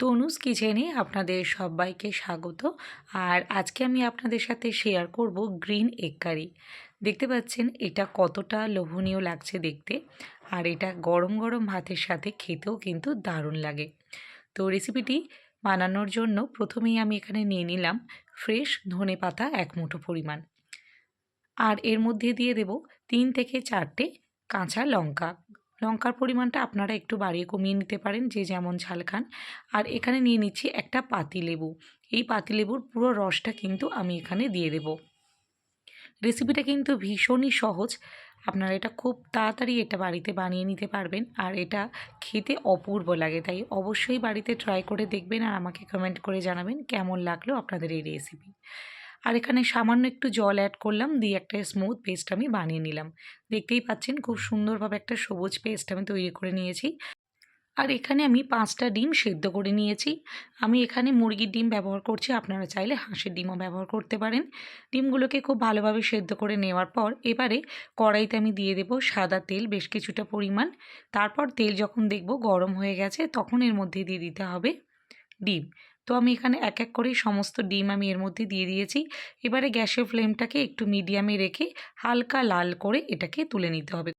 তনুজ কিচেনে আপনাদের সবাইকে স্বাগত। আর আজকে আমি আপনাদের সাথে শেয়ার করব গ্রিন এগ কারি দেখতে পাচ্ছেন, এটা কতটা লোভনীয় লাগছে দেখতে। আর এটা গরম গরম ভাতের সাথে খেতেও কিন্তু দারুণ লাগে। তো রেসিপিটি বানানোর জন্য প্রথমেই আমি এখানে নিয়ে নিলাম ফ্রেশ ধনে পাতা এক মুঠো পরিমাণ। আর এর মধ্যে দিয়ে দেব তিন থেকে চারটে কাঁচা লঙ্কা। লঙ্কার পরিমাণটা আপনারা একটু বাড়িয়ে কমিয়ে নিতে পারেন, যে যেমন ঝাল খান। আর এখানে নিয়ে নিচ্ছি একটা পাতিলেবু। এই পাতিলেবুর পুরো রসটা কিন্তু আমি এখানে দিয়ে দেব। রেসিপিটা কিন্তু ভীষণই সহজ। আপনারা এটা খুব তাড়াতাড়ি এটা বাড়িতে বানিয়ে নিতে পারবেন। আর এটা খেতে অপূর্ব লাগে। তাই অবশ্যই বাড়িতে ট্রাই করে দেখবেন আর আমাকে কমেন্ট করে জানাবেন কেমন লাগল আপনাদের এই রেসিপি আর এখানে সামান্য একটু জল অ্যাড করলাম, দিয়ে একটা স্মুথ পেস্ট আমি বানিয়ে নিলাম। দেখতেই পাচ্ছেন খুব সুন্দরভাবে একটা সবুজ পেস্ট আমি তৈরি করে নিয়েছি। আর এখানে আমি পাঁচটা ডিম সেদ্ধ করে নিয়েছি। আমি এখানে মুরগির ডিম ব্যবহার করছি, আপনারা চাইলে হাঁসের ডিমও ব্যবহার করতে পারেন। ডিমগুলোকে খুব ভালোভাবে সেদ্ধ করে নেওয়ার পর এবারে কড়াইতে আমি দিয়ে দেব সাদা তেল, বেশ কিছুটা পরিমাণ। তারপর তেল যখন দেখব গরম হয়ে গেছে, তখন এর মধ্যে দিয়ে দিতে হবে ডিম। তো আমি এখানে এক এক করেই সমস্ত ডিম আমি এর মধ্যে দিয়ে দিয়েছি। এবারে গ্যাসের ফ্লেমটাকে একটু মিডিয়ামে রেখে হালকা লাল করে এটাকে তুলে নিতে হবে।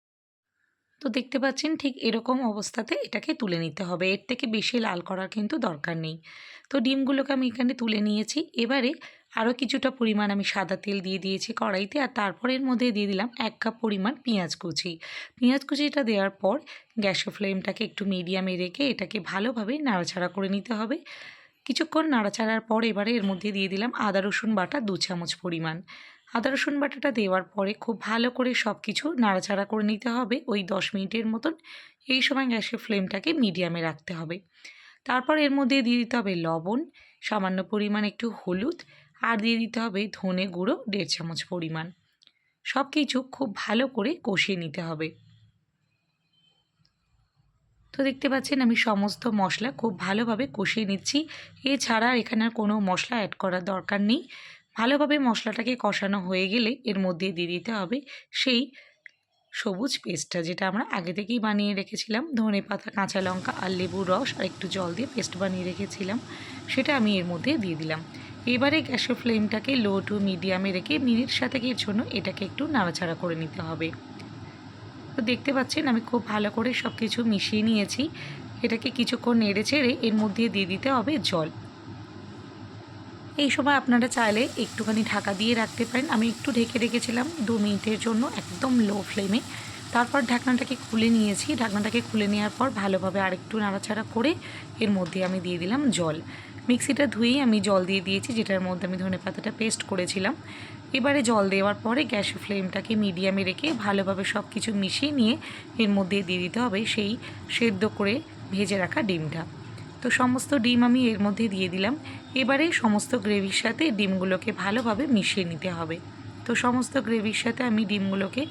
তো দেখতে পাচ্ছেন ঠিক এরকম অবস্থাতে এটাকে তুলে নিতে হবে। এর থেকে বেশি লাল করার কিন্তু দরকার নেই। তো ডিমগুলোকে আমি এখানে তুলে নিয়েছি। এবারে আরও কিছুটা পরিমাণ আমি সাদা তেল দিয়ে দিয়েছি কড়াইতে আর তারপর এর মধ্যে দিয়ে দিলাম এক কাপ পরিমাণ পেঁয়াজ কুচি। পেঁয়াজ কুচিটা দেওয়ার পর গ্যাসের ফ্লেমটাকে একটু মিডিয়ামে রেখে এটাকে ভালোভাবে নাড়াচাড়া করে নিতে হবে। কিছুক্ষণ নাড়াচাড়ার পর এবারে এর মধ্যে দিয়ে দিলাম আদা, রসুন বাটা দু চামচ পরিমাণ। আদা, রসুন বাটাটা দেওয়ার পরে খুব ভালো করে সব কিছু নাড়াচাড়া করে নিতে হবে। ওই দশ মিনিটের মতন এই সময় গ্যাসের ফ্লেমটাকে মিডিয়ামে রাখতে হবে। তারপর এর মধ্যে দিয়ে দিতে হবে লবণ, সামান্য পরিমাণ একটু হলুদ আর দিয়ে দিতে হবে ধনে গুঁড়ো দেড় চামচ পরিমাণ। সব কিছু খুব ভালো করে কষিয়ে নিতে হবে। তো দেখতে পাচ্ছেন আমি সমস্ত মশলা খুব ভালোভাবে কষিয়ে নিচ্ছি। এছাড়া এখানে আর কোনো মশলা অ্যাড করার দরকার নেই। ভালোভাবে মশলাটাকে কষানো হয়ে গেলে এর মধ্যে দিয়ে দিতে হবে সেই সবুজ পেস্টটা, যেটা আমরা আগে থেকেই বানিয়ে রেখেছিলাম। ধনে পাতা, কাঁচা লঙ্কা আর লেবুর রস আর একটু জল দিয়ে পেস্ট বানিয়ে রেখেছিলাম। সেটা আমি এর মধ্যে দিয়ে দিলাম। এবারে গ্যাসের ফ্লেমটাকে লো টু মিডিয়ামে রেখে মিনিট সাতেকের জন্য এটাকে একটু নাড়াচাড়া করে নিতে হবে। তো দেখতে পাচ্ছেন, আমি খুব ভালো করে সব কিছু মিশিয়ে নিয়েছি। এটাকে কিছুক্ষণ নেড়ে ছেড়ে এর মধ্যে দিয়ে দিতে হবে জল। এই সময় আপনারা চাইলে একটুখানি ঢাকা দিয়ে রাখতে পারেন। আমি একটু ঢেকে রেখেছিলাম দু মিনিটের জন্য একদম লো ফ্লেমে। তারপর ঢাকনাটাকে খুলে নিয়েছি। ঢাকনাটাকে খুলে নেওয়ার পর ভালোভাবে আরেকটু নাড়াচাড়া করে এর মধ্যে আমি দিয়ে দিলাম জল। মিক্সিটা ধুয়েই আমি জল দিয়ে দিয়েছি, যেটার মধ্যে আমি ধনে পাতাটা পেস্ট করেছিলাম। এবারে জল দেওয়ার পরে গ্যাসের ফ্লেমটাকে মিডিয়ামে রেখে ভালোভাবে সব কিছু মিশিয়ে নিয়ে এর মধ্যে দিয়ে দিতে হবে সেই সেদ্ধ করে ভেজে রাখা ডিমটা। তো সমস্ত ডিম আমি এর মধ্যে দিয়ে দিলাম। এবারে সমস্ত গ্রেভির সাথে ডিমগুলোকে ভালোভাবে মিশিয়ে নিতে হবে। তো সমস্ত গ্রেভির সাথে আমি ডিমগুলোকে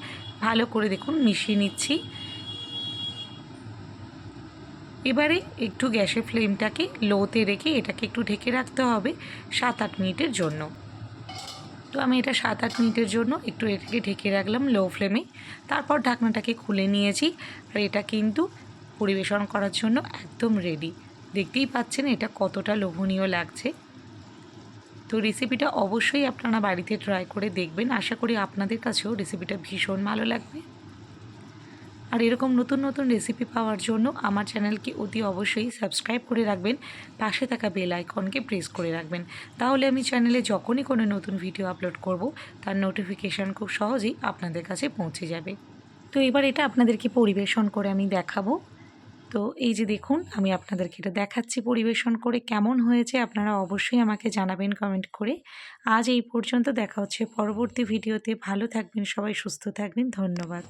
ভালো করে দেখুন মিশিয়ে নিচ্ছি। এবারে একটু গ্যাসের ফ্লেমটাকে লোতে রেখে এটাকে একটু ঢেকে রাখতে হবে সাত আট মিনিটের জন্য। তো আমি এটা সাত আট মিনিটের জন্য একটু এটাকে ঢেকে রাখলাম লো ফ্লেমে। তারপর ঢাকনাটাকে খুলে নিয়েছি আর এটা কিন্তু পরিবেশন করার জন্য একদম রেডি দেখতেই পাচ্ছেন এটা কতটা লোভনীয় লাগছে। তো রেসিপিটা অবশ্যই আপনারা বাড়িতে ট্রাই করে দেখবেন। আশা করি আপনাদের কাছেও রেসিপিটা ভীষণ ভালো লাগবে। আর এরকম নতুন নতুন রেসিপি পাওয়ার জন্য আমার চ্যানেলকে অতি অবশ্যই সাবস্ক্রাইব করে রাখবেন। পাশে থাকা বেল আইকনকে প্রেস করে রাখবেন। তাহলে আমি চ্যানেলে যখনই কোনো নতুন ভিডিও আপলোড করব, তার নোটিফিকেশান খুব সহজেই আপনাদের কাছে পৌঁছে যাবে। তো এবার এটা আপনাদেরকে পরিবেশন করে আমি দেখাবো। তো এই যে দেখুন, আমি আপনাদেরকে এটা দেখাচ্ছি পরিবেশন করে কেমন হয়েছে। আপনারা অবশ্যই আমাকে জানাবেন কমেন্ট করে। আজ এই পর্যন্ত দেখা হচ্ছে পরবর্তী ভিডিওতে ভালো থাকবেন সবাই, সুস্থ থাকবেন। ধন্যবাদ।